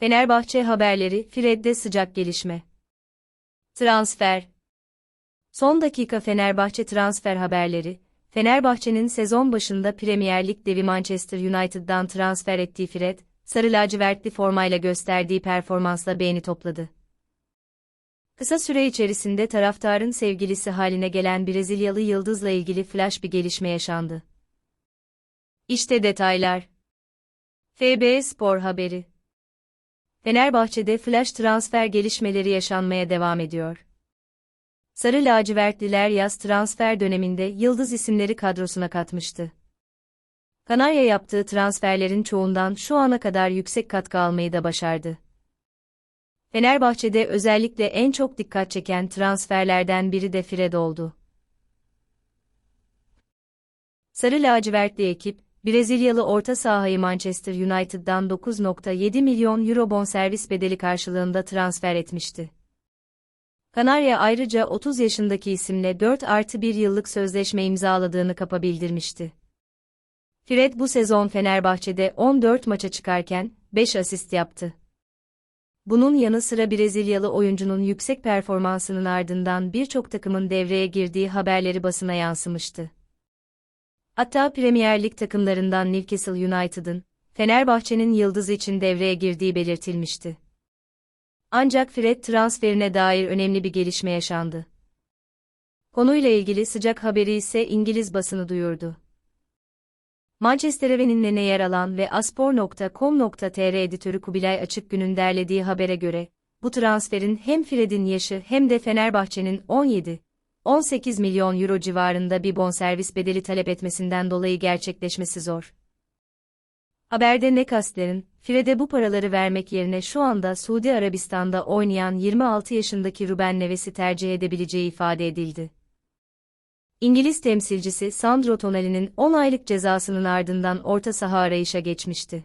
Fenerbahçe haberleri, Fred'de sıcak gelişme. Transfer. Son dakika Fenerbahçe transfer haberleri. Fenerbahçe'nin sezon başında Premier Lig devi Manchester United'dan transfer ettiği Fred, sarı lacivertli formayla gösterdiği performansla beğeni topladı. Kısa süre içerisinde taraftarın sevgilisi haline gelen Brezilyalı yıldızla ilgili flash bir gelişme yaşandı. İşte detaylar. FB Spor haberi. Fenerbahçe'de flash transfer gelişmeleri yaşanmaya devam ediyor. Sarı lacivertliler yaz transfer döneminde yıldız isimleri kadrosuna katmıştı. Kanarya yaptığı transferlerin çoğundan şu ana kadar yüksek katkı almayı da başardı. Fenerbahçe'de özellikle en çok dikkat çeken transferlerden biri de Fred oldu. Sarı lacivertli ekip, Brezilyalı orta sahayı Manchester United'dan 9.7 milyon euro bonservis bedeli karşılığında transfer etmişti. Kanarya ayrıca 30 yaşındaki isimle 4 artı 1 yıllık sözleşme imzaladığını kapa bildirmişti. Fred bu sezon Fenerbahçe'de 14 maça çıkarken 5 asist yaptı. Bunun yanı sıra Brezilyalı oyuncunun yüksek performansının ardından birçok takımın devreye girdiği haberleri basına yansımıştı. Hatta Premier Lig takımlarından Newcastle United'ın, Fenerbahçe'nin yıldızı için devreye girdiği belirtilmişti. Ancak Fred transferine dair önemli bir gelişme yaşandı. Konuyla ilgili sıcak haberi ise İngiliz basını duyurdu. Manchester Evenin'le yer alan ve aspor.com.tr editörü Kubilay Açıkgün'ün derlediği habere göre, bu transferin hem Fred'in yaşı hem de Fenerbahçe'nin 17, 18 milyon euro civarında bir bonservis bedeli talep etmesinden dolayı gerçekleşmesi zor. Haberde Nekasler'in, Fred'e bu paraları vermek yerine şu anda Suudi Arabistan'da oynayan 26 yaşındaki Ruben Neves'i tercih edebileceği ifade edildi. İngiliz temsilcisi Sandro Tonali'nin 10 aylık cezasının ardından orta saha arayışa geçmişti.